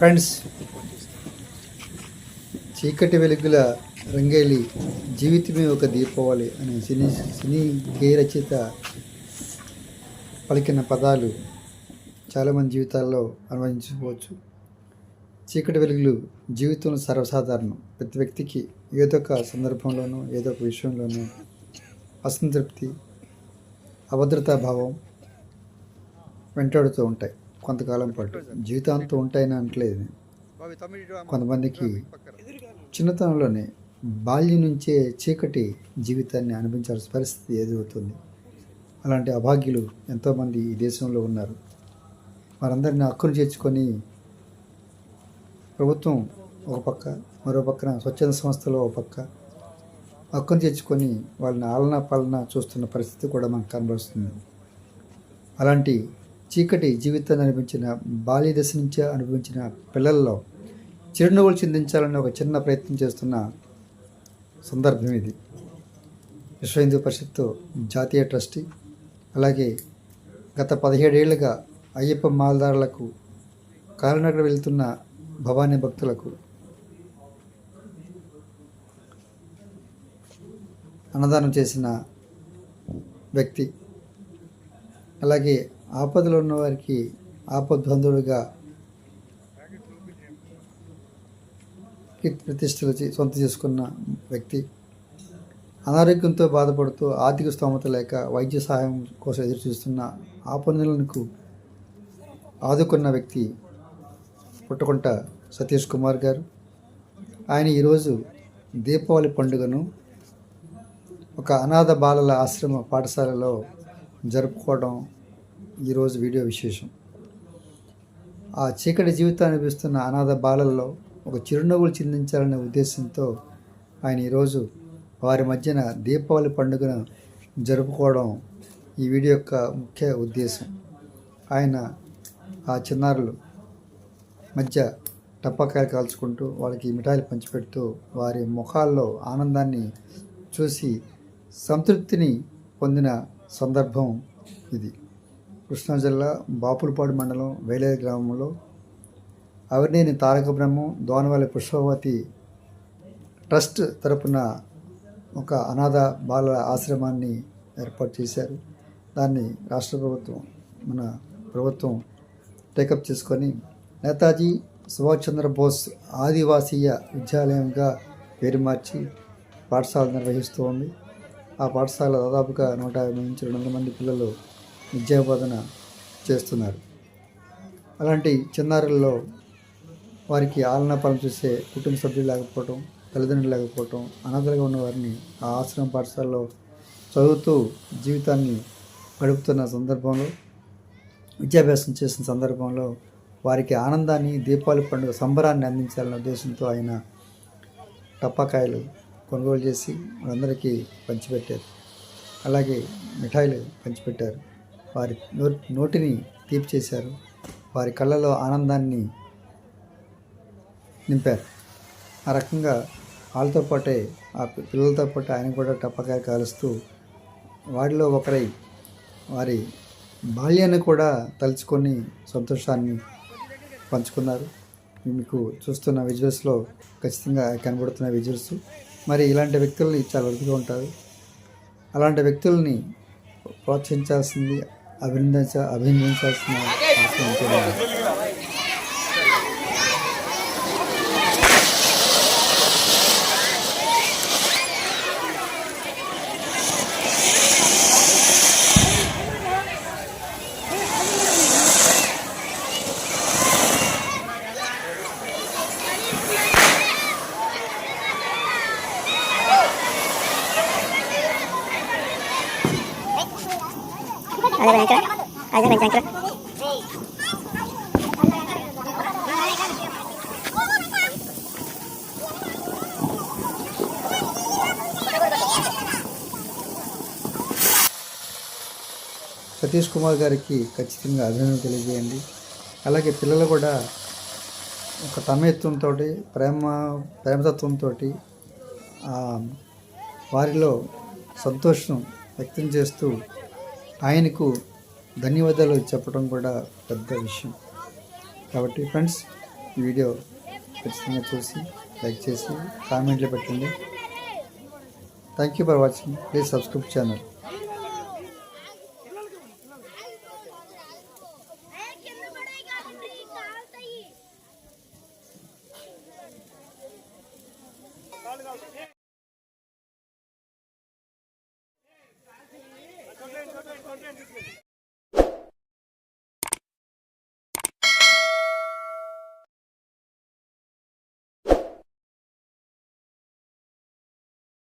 Friends చీకటి వెలుగుల రంగేలి జీవితమే ఒక దీపావళి అనే సినీ సినీ గేయ రచయిత పలికిన పదాలు చాలామంది జీవితాల్లో అనుభవించుకోవచ్చు. చీకటి వెలుగులు జీవితంలో సర్వసాధారణం. ప్రతి వ్యక్తికి ఏదో ఒక సందర్భంలోనూ ఏదో ఒక విషయంలోనూ అసంతృప్తి అభద్రతా భావం వెంటాడుతూ ఉంటాయి. కొంతకాలం పాటు. జీవితాంతం ఉంటాయని అనట్లేదు. కొంతమందికి చిన్నతనంలోనే బాల్యం నుంచే చీకటి జీవితాన్ని అనుభవించాల్సిన పరిస్థితి ఎదురవుతుంది అలాంటి అభాగ్యులు ఎంతోమంది ఈ దేశంలో ఉన్నారు. వారందరిని హక్కును చేర్చుకొని ప్రభుత్వం ఒక పక్క మరో పక్కన స్వచ్ఛంద సంస్థలు ఒక పక్క హక్కును చేర్చుకొని వాళ్ళని ఆలన పాలన చూస్తున్న పరిస్థితి కూడా మనకు కనబడుతుంది అలాంటి చీకటి జీవితాన్ని అనిపించిన బాల్య దశ నుంచే అనుభవించిన పిల్లల్లో చిరునవ్వులు చిందించాలని ఒక చిన్న ప్రయత్నం చేస్తున్న సందర్భం ఇది. విశ్వ హిందూ పరిషత్తు జాతీయ ట్రస్టీ అలాగే గత పదిహేడేళ్ళుగా అయ్యప్ప మాలదారులకు కాలినడక వెళ్తున్న భవానీ భక్తులకు అన్నదానం చేసిన వ్యక్తి అలాగే ఆపదలు ఉన్నవారికి ఆపద్వంధుడుగా కీర్తి ప్రతిష్టలు సొంత చేసుకున్న వ్యక్తి అనారోగ్యంతో బాధపడుతూ ఆర్థిక స్తోమత లేక వైద్య సహాయం కోసం ఎదురు చూస్తున్న ఆపన్నులకు ఆదుకున్న వ్యక్తి పుట్టకుంట సతీష్ కుమార్ గారు. ఆయన ఈరోజు దీపావళి పండుగను ఒక అనాథ బాలల ఆశ్రమ పాఠశాలలో జరుపుకోవడం ఈరోజు వీడియో విశేషం. ఆ చీకటి జీవితాన్ని అనిపిస్తున్న అనాథ బాలల్లో ఒక చిరునవ్వులు చిందించాలనే ఉద్దేశంతో ఆయన ఈరోజు వారి మధ్యన దీపావళి పండుగను జరుపుకోవడం ఈ వీడియో యొక్క ముఖ్య ఉద్దేశం. ఆయన ఆ చిన్నారులు మధ్య టపాకాయలు కాల్చుకుంటూ వాళ్ళకి మిఠాయిలు పంచిపెడుతూ వారి ముఖాల్లో ఆనందాన్ని చూసి సంతృప్తిని పొందిన సందర్భం ఇది. కృష్ణా జిల్లా బాపులపాడు మండలం వేలేరు గ్రామంలో అవినేని తారక బ్రహ్మం దోనవల్లి పుష్పవతి ట్రస్ట్ తరపున ఒక అనాథ బాలల ఆశ్రమాన్ని ఏర్పాటు చేశారు. దాన్ని రాష్ట్ర ప్రభుత్వం మన ప్రభుత్వం టేకప్ చేసుకొని నేతాజీ సుభాష్ చంద్రబోస్ ఆదివాసీయ విద్యాలయంగా పేరు మార్చి పాఠశాల నిర్వహిస్తూ ఉంది. ఆ పాఠశాల దాదాపుగా నూట యాభై నుంచి రెండు వందల మంది పిల్లలు విద్యాబోధన చేస్తున్నారు. అలాంటి చిన్నారుల్లో వారికి ఆలన పాలన చూసే కుటుంబ సభ్యులు లేకపోవటం తల్లిదండ్రులు లేకపోవటం అనాథలుగా ఉన్న వారిని ఆ ఆశ్రమ పాఠశాలలో చదువుతూ జీవితాన్ని గడుపుతున్న సందర్భంలో విద్యాభ్యాసం చేసిన సందర్భంలో వారికి ఆనందాన్ని దీపావళి పండుగ సంబరాన్ని అందించాలనే ఉద్దేశంతో ఆయన టపాకాయలు కొనుగోలు చేసి వాళ్ళందరికీ పంచిపెట్టారు. అలాగే మిఠాయిలు పంచిపెట్టారు. వారి నో నోటిని తీపి చేశారు. వారి కళ్ళలో ఆనందాన్ని నింపారు. ఆ రకంగా వాళ్ళతో పాటే ఆ పిల్లలతో పాటు ఆయన కూడా టపకాయ కాలుస్తూ వారిలో ఒకరై వారి బాల్యాన్ని కూడా తలుచుకొని సంతోషాన్ని పంచుకున్నారు. మీకు చూస్తున్న విజువల్స్లో ఖచ్చితంగా కనబడుతున్న విజువల్స్. మరి ఇలాంటి వ్యక్తుల్ని చాలా అరుదుగా ఉంటారు. అలాంటి వ్యక్తుల్ని ప్రోత్సహించాల్సింది अभिनंदनचा अभिनंदनचाच అవసరం ఎంతైనా అదే కొంచెం సతీష్ కుమార్ గారికి ఖచ్చితంగా అభినందన తెలియజేయండి. అలాగే పిల్లలు కూడా ఒక తమయత్వంతో ప్రేమ ప్రేమతత్వంతో వారిలో సంతోషం వ్యక్తం చేస్తూ ఆయనకు ధన్యవాదాలు చెప్పడం కూడా పెద్ద విషయం. కాబట్టి ఫ్రెండ్స్ ఈ వీడియో ఖచ్చితంగా చూసి లైక్ చేసి కామెంట్లు పెట్టండి. Thank you for watching please subscribe channel